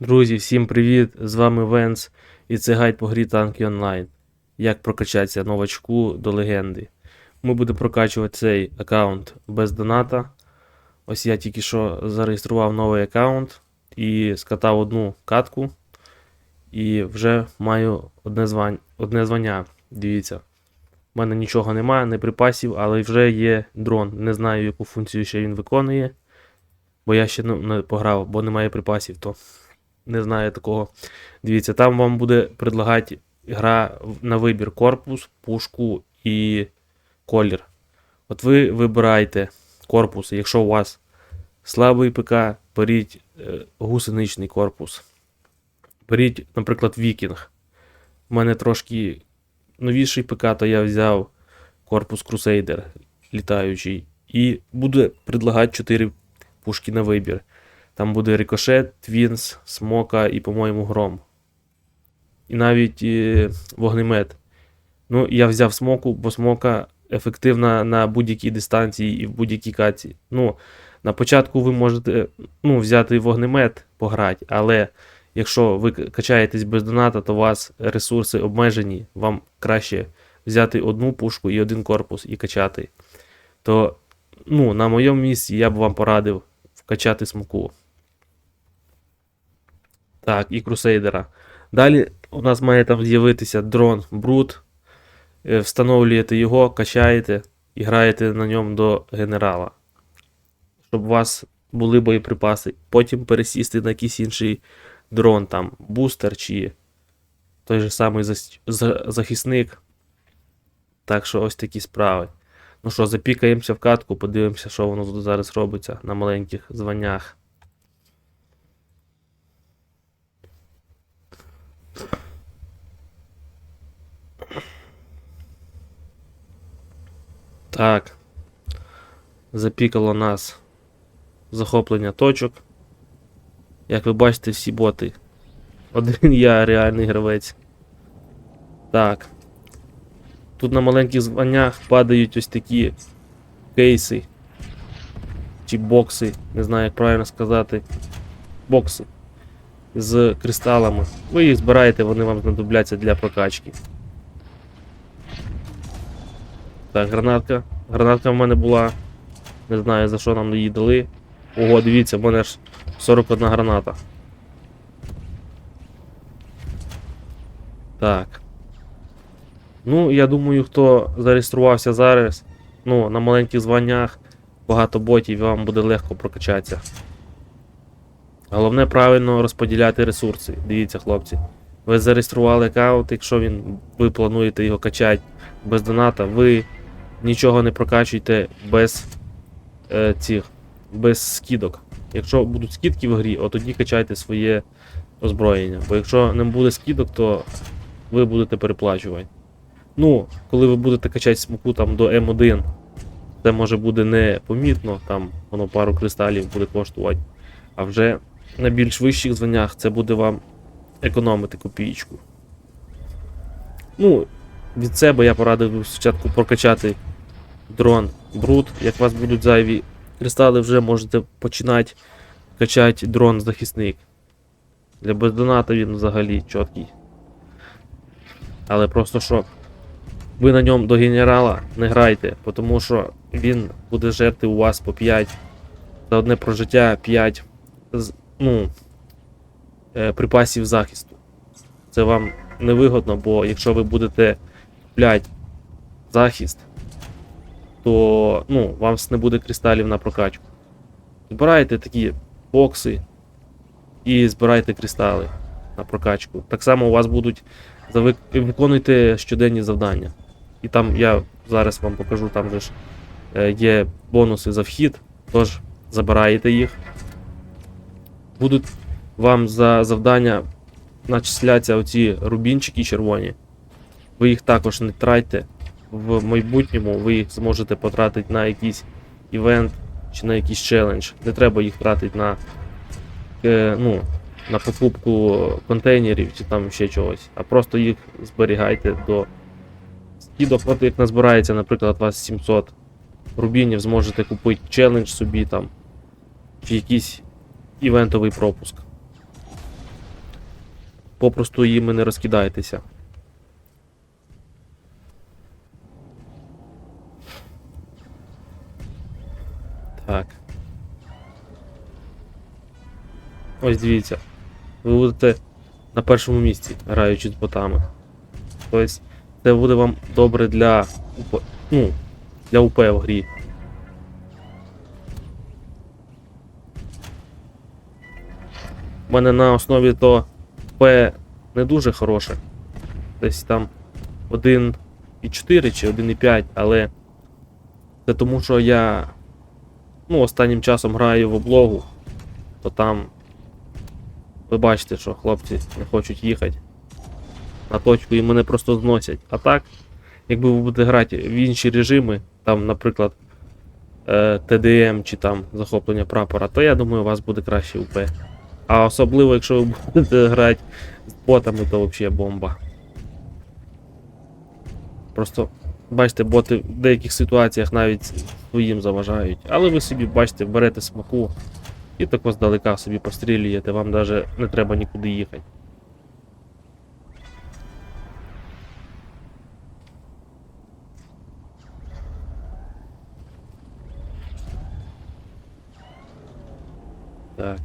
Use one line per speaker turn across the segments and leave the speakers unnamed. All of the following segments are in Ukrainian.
Друзі, всім привіт! З вами Венс і це гайд по грі танки онлайн. Як прокачатися новачку до легенди. Ми будемо прокачувати цей аккаунт без доната. Ось я тільки що зареєстрував новий аккаунт і скатав одну катку. І вже маю одне, звань... одне звання. Дивіться. У мене нічого немає, не припасів, але вже є дрон. Не знаю, яку функцію ще він виконує. Бо я ще ну, не пограв, бо немає припасів, то не знаю такого. Дивіться, там вам буде предлагати гра на вибір корпус, пушку і колір. От ви вибираєте корпус. Якщо у вас слабий ПК, беріть е, гусеничний корпус. Беріть, наприклад, Вікінг. У мене трошки новіший ПК, то я взяв корпус Crusader літаючий. І буде предлагати 4 пушки на вибір. Там буде Рикошет, Твінс, Смока і, по-моєму, Гром. І навіть е, вогнемет. Ну, я взяв смоку, бо смока ефективна на будь-якій дистанції і в будь-якій каці. Ну, на початку ви можете ну, взяти вогнемет, пограти, але якщо ви качаєтесь без доната, то у вас ресурси обмежені. Вам краще взяти одну пушку і один корпус і качати. То, ну, на моєму місці я б вам порадив вкачати смоку. Так, і крусейдера. Далі у нас має там з'явитися дрон Брут. Е, Встановлюєте його, качаєте і граєте на ньому до генерала. Щоб у вас були боєприпаси. Потім пересісти на якийсь інший дрон, там, бустер чи той же самий захисник. Так що ось такі справи. Ну що, запікаємося в катку, подивимося, що воно зараз робиться на маленьких званнях. Так. Запікало нас захоплення точок. Як ви бачите, всі боти. Один я реальний гравець. Так. Тут на маленьких званнях падають ось такі кейси. Чи бокси, не знаю, як правильно сказати. Бокси з кристалами. Ви їх збираєте, вони вам знадобляться для прокачки. Так, гранатка. Гранатка в мене була. Не знаю за що нам її дали. Ого, дивіться, в мене ж 41 граната. Так. Ну, я думаю, хто зареєструвався зараз, ну, на маленьких званнях, багато ботів, вам буде легко прокачатися. Головне правильно розподіляти ресурси. Дивіться, хлопці. Ви зареєстрували аккаунт, якщо він, ви плануєте його качати без доната, ви нічого не прокачуйте без е, цих, без скидок. Якщо будуть скидки в грі, от тоді качайте своє озброєння. Бо якщо не буде скидок, то ви будете переплачувати. Ну, коли ви будете качати смоку там до М1, це може буде непомітно, там воно пару кристалів буде коштувати. А вже на більш вищих званнях це буде вам економити копійку. Ну, від себе я порадив спочатку прокачати дрон Брут. Як у вас будуть зайві кристали, вже можете починати качати дрон захисник. Для бездоната він взагалі чіткий. Але просто що ви на ньому до генерала не грайте, тому що він буде жерти у вас по 5 за одне прожиття 5 ну, е, припасів захисту. Це вам невигодно, бо якщо ви будете купляти захист, то ну, у вас не буде кристалів на прокачку. Збирайте такі бокси і збирайте кристали на прокачку. Так само у вас будуть завик... виконуйте щоденні завдання. І там я зараз вам покажу, там же ж е, є бонуси за вхід, тож забираєте їх. Будуть вам за завдання начисляться оці рубінчики червоні. Ви їх також не тратьте. В майбутньому ви їх зможете потратити на якийсь івент чи на якийсь челендж. Не треба їх тратити на, е, ну, на покупку контейнерів чи там ще чогось, а просто їх зберігайте до скидок. От як назбирається, наприклад, у вас 700 рубінів, зможете купити челендж собі там, чи якийсь івентовий пропуск. попросту їми не розкидайтеся. Так. Ось дивіться. Ви будете на першому місці, граючи з ботами. Тобто, це буде вам добре для ну, для УП в грі. У мене на основі то П не дуже хороше. Десь там 1,4 чи 1,5, але це тому, що я ну, останнім часом граю в облогу, то там ви бачите, що хлопці не хочуть їхати на точку і мене просто зносять. А так, якби ви будете грати в інші режими, там, наприклад, е, ТДМ чи там захоплення прапора, то я думаю, у вас буде краще УП. А особливо, якщо ви будете грати з ботами, то взагалі бомба. Просто, бачите, боти в деяких ситуаціях навіть своїм заважають. Але ви собі, бачите, берете смаку і тако здалека собі пострілюєте, вам навіть не треба нікуди їхати. Так.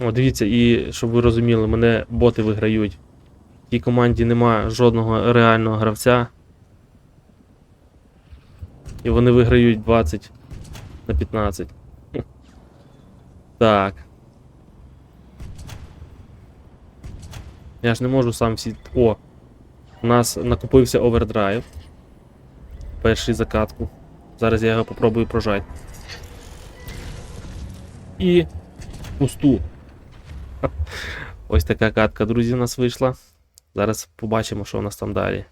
О, дивіться, і щоб ви розуміли, мене боти виграють. В тій команді нема жодного реального гравця. І вони виграють 20 на 15. Так. Я ж не можу сам всі. О! У нас накопився овердрайв. Перший закатку. Зараз я його попробую прожати. І пусту. Ось така катка, друзі, у нас вийшла. Зараз побачимо, що у нас там далі.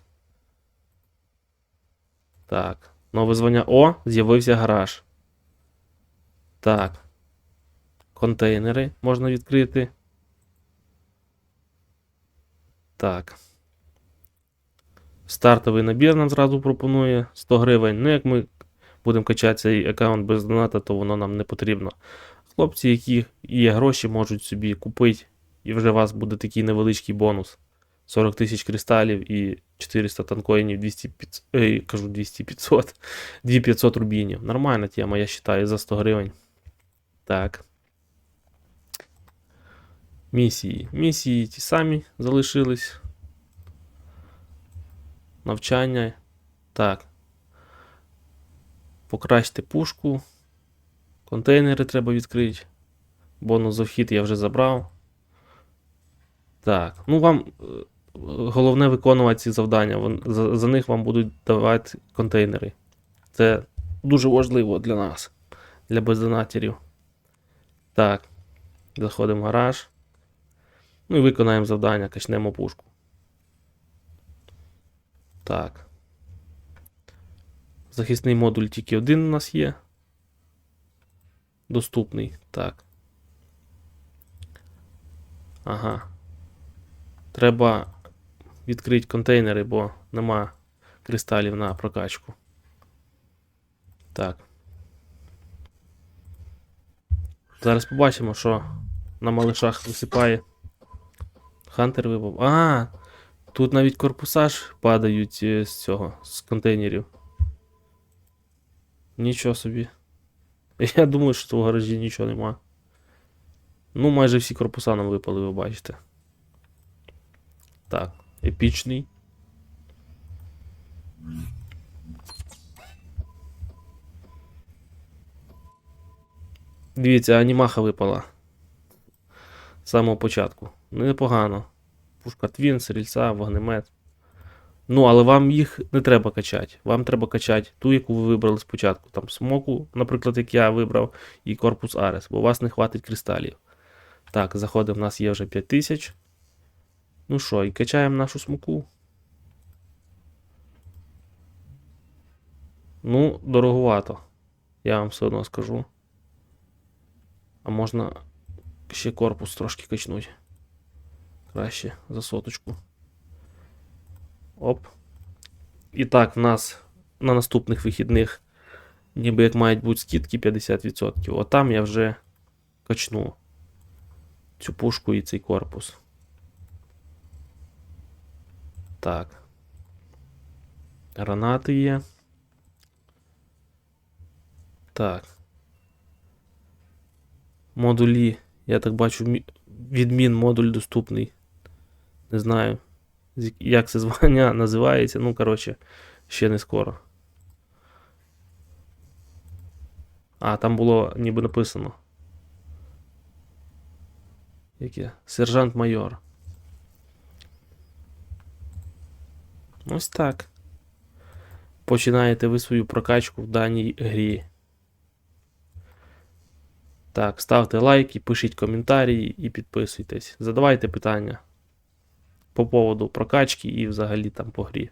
Так. Нове звання. О, з'явився гараж. Так. Контейнери можна відкрити. Так. Стартовий набір нам зразу пропонує 100 гривень. Ну, як ми будемо качати цей аккаунт без доната, то воно нам не потрібно. Хлопці, які є гроші, можуть собі купити, і вже у вас буде такий невеличкий бонус. 40 тисяч кристалів і 400 танкоїнів, 200 500, ей, кажу 200 500, 2500 рубінів. Нормальна тема, я вважаю, за 100 гривень. Так. Місії. Місії ті самі залишились. Навчання. Так. Покращити пушку. Контейнери треба відкрити. Бонус за вхід я вже забрав. Так. Ну вам е, головне виконувати ці завдання. За, за них вам будуть давати контейнери. Це дуже важливо для нас, для бездонатерів. Так. Заходимо в гараж. Ну і виконаємо завдання, качнемо пушку. Так. Захисний модуль тільки один у нас є. Доступний. Так. Ага. Треба відкрити контейнери, бо нема кристалів на прокачку. Так. Зараз побачимо, що на малишах висипає. Хантер випав. А! Тут навіть корпуса ж падають е, з цього, з контейнерів. Нічого собі. Я думаю, що в гаражі нічого нема. Ну, майже всі корпуса нам випали, ви бачите. Так, епічний. Дивіться, анімаха випала. З самого початку. Ну, непогано. Пушка Твін, стрільця, вогнемет. Ну, але вам їх не треба качати. Вам треба качати ту, яку ви вибрали спочатку. Там смоку, наприклад, як я вибрав, і корпус Арес, бо у вас не хватить кристалів. Так, заходимо, в нас є вже 5000. Ну що, і качаємо нашу смоку. Ну, дороговато. Я вам все одно скажу. А можна ще корпус трошки качнути. Краще за соточку. Оп. І так, в нас на наступних вихідних ніби як мають бути скидки 50%. Отам я вже качну. цю пушку і цей корпус. Так. Гранати є. Так. Модулі. Я так бачу, відмін модуль доступний. Не знаю, як- це звання називається. Ну, коротше, ще не скоро. А, там було ніби написано. Яке? Сержант-майор. Ось так. Починаєте ви свою прокачку в даній грі. Так, ставте лайки, пишіть коментарі і підписуйтесь. Задавайте питання по поводу прокачки і взагалі там по грі.